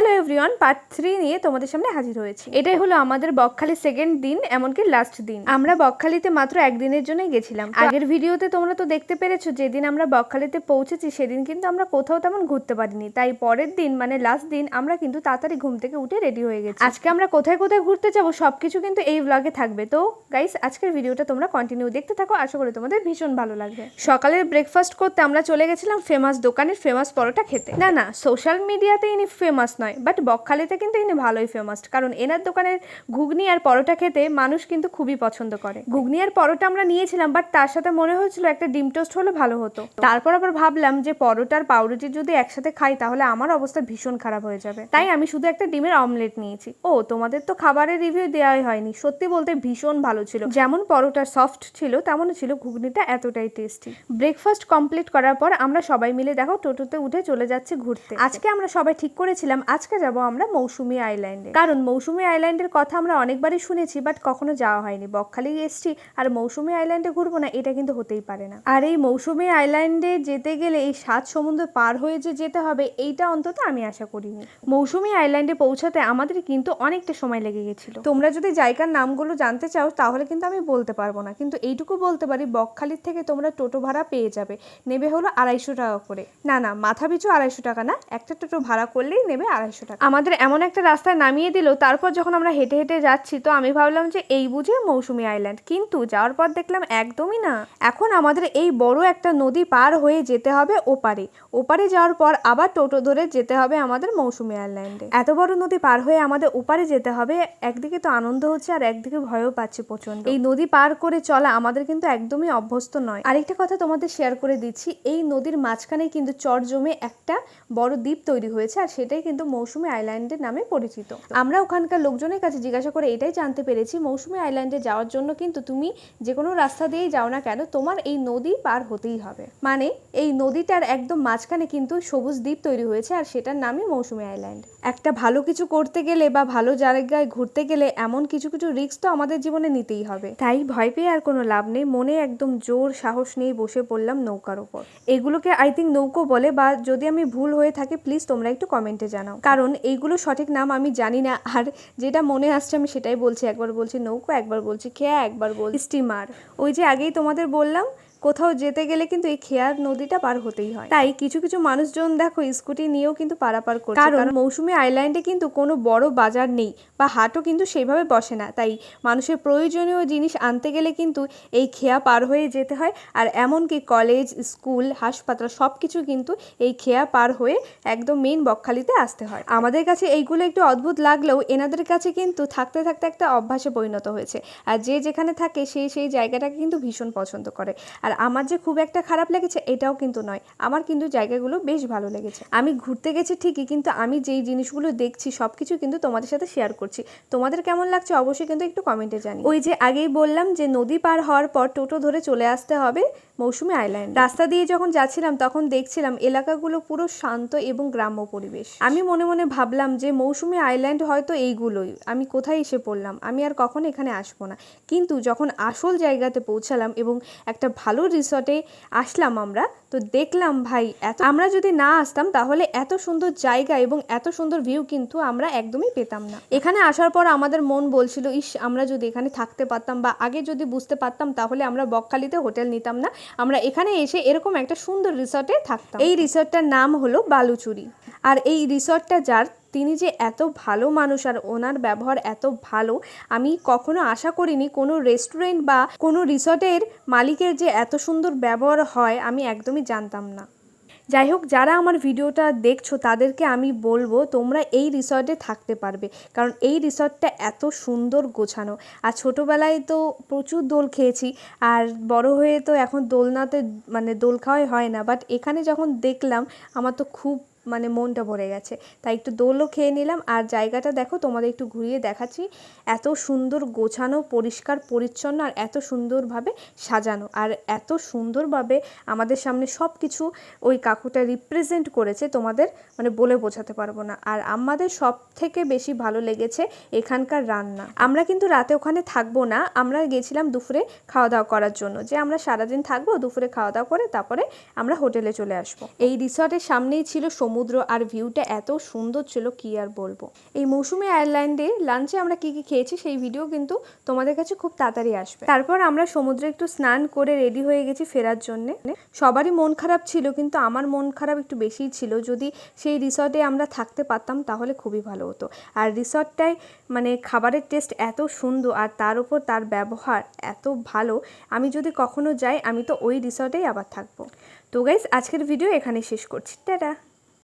Hello everyone part three নিয়ে তোমাদের সামনে হাজির হয়েছি। এটাই হলো আমাদের বকখালি সেকেন্ড দিন এমনকি লাস্ট দিন। আমরা বকখালিতে মাত্র একদিনের জন্যই গেছিলাম। আগের ভিডিওতে তোমরা তো দেখতে পেরেছ যেদিন আমরা বকখালিতে পৌঁছেছি সেদিন কিন্তু আমরা কোথাও তেমন ঘুরতে পারিনি। তাই পরের দিন মানে লাস্ট দিন আমরা কিন্তু তাড়াতাড়ি ঘুম থেকে উঠে রেডি হয়ে গেছি। আজকে আমরা কোথায় কোথায় ঘুরতে যাব সবকিছু কিন্তু এই ব্লগে থাকবে। তো গাইস আজকের ভিডিওটা তোমরা কন্টিনিউ দেখতে থাকো আশা করি তোমাদের ভীষণ ভালো লাগবে। সকালের ব্রেকফাস্ট করতে আমরা চলে গেছিলাম ফেমাস দোকানের ফেমাস পরোটা খেতে। না না সোশ্যাল মিডিয়াতে ইনি ফেমাস নয়। বাট বকখালিতে কিন্তু ইনি ভালোই ফেমাস কারণ এনার দোকানের ঘুগনি আর পরোটা খেতে মানুষ কিন্তু খুবই পছন্দ করে। ঘুগনি আর পরোটা আমরা নিয়েছিলাম বাট তার সাথে মনে হয়েছিল একটা ডিম টোস্ট হলে ভালো হতো। তারপর আবার ভাবলাম যে পরোটার পাউরুটি যদি একসাথে খাই, তাহলে আমার অবস্থা ভীষণ খারাপ হয়ে যাবে। তাই আমি শুধু একটা ডিমের অমলেট নিয়েছি। ও, তোমাদের তো খাবারের রিভিউ দেওয়াই হয়নি। সত্যি বলতে ভীষণ ভালো ছিল। যেমন পরোটা সফট ছিল, তেমনই ছিল ঘুগনিটা এতটাই টেস্টি ব্রেকফাস্ট কমপ্লিট করার পর আমরা সবাই মিলে দেখো টোটোতে উঠে চলে যাচ্ছি ঘুরতে। আজকে আমরা সবাই ঠিক করেছিলাম আজকে যাব আমরা মৌসুমি আইল্যান্ডে। কারণ মৌসুমি আইল্যান্ডের কথা আমরা অনেকবারই শুনেছি বাট কখনো যাওয়া হয়নি। বকখালি এসছি আর মৌসুমি আইল্যান্ডে ঘুরবো না, এটা কিন্তু হতেই পারে না। আর এই মৌসুমি আইল্যান্ডে যেতে গেলে এই সাত সমুদ্র পার হয়ে যে যেতে হবে, এইটা অন্তত আমি আশা করিনি। মৌসুমি আইল্যান্ডে পৌঁছাতে আমাদের কিন্তু অনেকটা সময় লেগে গেছিল। তোমরা যদি জায়গার নামগুলো জানতে চাও, তাহলে কিন্তু আমি বলতে পারব না। কিন্তু এইটুকু বলতে পারি, বকখালির থেকে তোমরা টোটো ভাড়া পেয়ে যাবে। নেবে হলো আড়াইশো টাকা করে। না না মাথা পিছু আড়াইশো টাকা না, একটা টোটো ভাড়া করলেই নেবে আড়াইশো টাকা। আমাদের এমন একটা রাস্তায় নামিয়ে দিল, তারপর যখন আমরা হেঁটে হেঁটে যাচ্ছি, তো আমি ভাবলাম যে এই বুঝে মৌসুমী আইল্যান্ড, কিন্তু যাওয়ার পর দেখলাম একদমই না। এখন আমাদের এই বড় একটা নদী পার হয়ে যেতে হবে ওপারে। ওপারে যাওয়ার পর আবার টোটো ধরে যেতে হবে আমাদের মৌসুমী আইল্যান্ডে। এত বড় নদী পার হয়ে আমাদের ওপারে যেতে হবে, একদিকে তো আনন্দ হচ্ছে আর একদিকে ভয়ও পাচ্ছি প্রচণ্ড এই নদী পার করে চলা আমাদের কিন্তু একদমই অভ্যস্ত নয়। আরেকটা কথা তোমাদের শেয়ার করে দিচ্ছি, এই নদীর মাঝখানে কিন্তু চর জমে একটা বড় দ্বীপ তৈরি হয়েছে, আর সেটাই কিন্তু মৌসুমী আইল্যান্ডের নামে পরিচিত। আমরা ওখানকার লোকজনের কাছে জিজ্ঞাসা করে এটাই জানতে পেরেছি, মৌসুমী আইল্যান্ডে যাওয়ার জন্য কিন্তু তুমি যে কোনো রাস্তা দিয়েই যাও না কেন, তোমার এই নদী পার হতেই হবে। মানে এই নদীটার একদম মাঝখানে কিন্তু সবুজ দ্বীপ তৈরি হয়েছে আর সেটার নামই মৌসুমী আইল্যান্ড। একটা ভালো কিছু করতে গেলে বা ভালো জায়গায় ঘুরতে গেলে এমন কিছু কিছু রিস্ক তো আমাদের জীবনে নিতেই হবে। তাই ভয় পেয়ে আর কোনো লাভ নেই, মনে একদম জোর সাহস নিয়ে বসে পড়লাম নৌকার ওপর। এগুলোকে আই থিঙ্ক নৌকো বলে বা যদি আমি ভুল হয়ে থাকি, প্লিজ তোমরা একটু কমেন্টে জানাও। কারণ এইগুলো সঠিক নাম আমি জানি না। আর যেটা মনে আসছে আমি সেটাই বলছি। একবার বলছি নৌকো, একবার বলছি খেয়া, একবার বলছি স্টিমার। ওই যে আগেই তোমাদের বললাম কোথাও যেতে গেলে কিন্তু এই খেয়ার নদীটা পার হতেই হয়। তাই কিছু কিছু মানুষজন দেখো স্কুটি নিয়েও কিন্তু পারাপার করে কারণ মৌসুমী আইল্যান্ডে কিন্তু কোনো বড় বাজার নেই বা হাটও কিন্তু সেইভাবে বসে না। তাই মানুষের প্রয়োজনীয় জিনিস আনতে গেলে কিন্তু এই খেয়া পার হয়ে যেতে হয়। আর এমনকি কলেজ স্কুল হাসপাতাল সব কিছু কিন্তু এই খেয়া পার হয়ে একদম মেন বকখালিতে আসতে হয়। আমাদের কাছে এইগুলো একটু অদ্ভুত লাগলেও এনাদের কাছে কিন্তু থাকতে থাকতে একটা অভ্যাসে পরিণত হয়েছে। আর যে যেখানে থাকে সে সেই জায়গাটাকে কিন্তু ভীষণ পছন্দ করে। আর আমার যে খুব একটা খারাপ লেগেছে, এটাও কিন্তু নয়। আমার কিন্তু জায়গাগুলো বেশ ভালো লেগেছে। আমি ঘুরতে গেছি ঠিকই, কিন্তু আমি যেই জিনিসগুলো দেখছি সব কিছু কিন্তু তোমাদের সাথে শেয়ার করছি। তোমাদের কেমন লাগছে অবশ্যই কিন্তু একটু কমেন্টে জানি ওই যে আগেই বললাম যে নদী পার হওয়ার পর টোটো ধরে চলে আসতে হবে। মৌসুমী আইল্যান্ড। রাস্তা দিয়ে যখন যাচ্ছিলাম, তখন দেখছিলাম এলাকাগুলো পুরো শান্ত এবং গ্রাম্য পরিবেশ। আমি মনে মনে ভাবলাম যে, মৌসুমী আইল্যান্ড হয়তো এইগুলোই। আমি কোথায় এসে পড়লাম? আমি আর কখনো এখানে আসব না। কিন্তু যখন আসল জায়গাতে পৌঁছালাম এবং একটা ভালো রিসর্টে আসলাম আমরা, তো দেখলাম ভাই, এত আমরা যদি না আসতাম, তাহলে এত সুন্দর জায়গা এবং এত সুন্দর ভিউ কিন্তু আমরা একদমই পেতাম না। এখানে আসার পর আমাদের মন বলছিল, ইস, আমরা যদি এখানে থাকতে পারতাম বা আগে যদি বুঝতে পারতাম, তাহলে আমরা বকখালিতে হোটেল নিতাম না। আমরা এখানে এসে এরকম একটা সুন্দর রিসর্টে থাকতাম। এই রিসর্টটার নাম হলো বালুচুরি। আর এই রিসর্টটা যার, তিনি যে এত ভালো মানুষ আর ওনার ব্যবহার এত ভালো, আমি কখনো আশা করিনি কোনো রেস্টুরেন্ট বা কোনো রিসর্টের মালিকের যে এত সুন্দর ব্যবহার হয়, আমি একদমই জানতাম না। যাই হোক যারা আমার ভিডিওটা দেখছ, তাদেরকে আমি বলব তোমরা এই রিসর্টে থাকতে পারবে। কারণ এই রিসর্টটা এত সুন্দর গোছানো। আর ছোটোবেলায় তো প্রচুর দোল খেয়েছি, আর বড় হয়ে তো এখন দোলনাতে মানে দোল খাওয়াই হয় না। বাট এখানে যখন দেখলাম, আমার তো খুব মানে মনটা ভরে গেছে। তাই একটু দোলও খেয়ে নিলাম। আর জায়গাটা দেখো, তোমাদের একটু ঘুরিয়ে দেখাচ্ছি। এত সুন্দর গোছানো, পরিষ্কার, পরিচ্ছন্ন আর এত সুন্দরভাবে সাজানো। আর এত সুন্দরভাবে আমাদের সামনে সব কিছু ওই কাকুটা রিপ্রেজেন্ট করেছে, তোমাদের মানে বলে বোঝাতে পারব না। আর আমাদের সব থেকে বেশি ভালো লেগেছে এখানকার রান্না। আমরা কিন্তু রাতে ওখানে থাকব না। আমরা গেছিলাম দুপুরে খাওয়া দাওয়া করার জন্য। যে আমরা সারাদিন থাকব, দুপুরে খাওয়া দাওয়া করে তারপরে আমরা হোটেলে চলে আসব। এই রিসর্টের সামনেই ছিল সমুদ্র। সমুদ্র আর ভিউটা এত সুন্দর ছিল, কি আর বলব? এই মৌসুমি আয়ারল্যান্ডে লাঞ্চে আমরা কি কি খেয়েছি সেই ভিডিও কিন্তু তোমাদের কাছে খুব তাড়াতাড়ি আসবে। তারপর আমরা সমুদ্রে একটু স্নান করে রেডি হয়ে গেছি ফেরার জন্যে। সবারই মন খারাপ ছিল, কিন্তু আমার মন খারাপ একটু বেশিই ছিল। যদি সেই রিসর্টে আমরা থাকতে পারতাম তাহলে খুবই ভালো হতো। আর রিসর্টটায় মানে খাবারের টেস্ট এত সুন্দর আর তার উপর তার ব্যবহার এত ভালো, আমি যদি কখনো যাই আমি তো ওই রিসর্টেই আবার থাকব। তো গাইজ আজকের ভিডিও এখানে শেষ করছি। টাটা!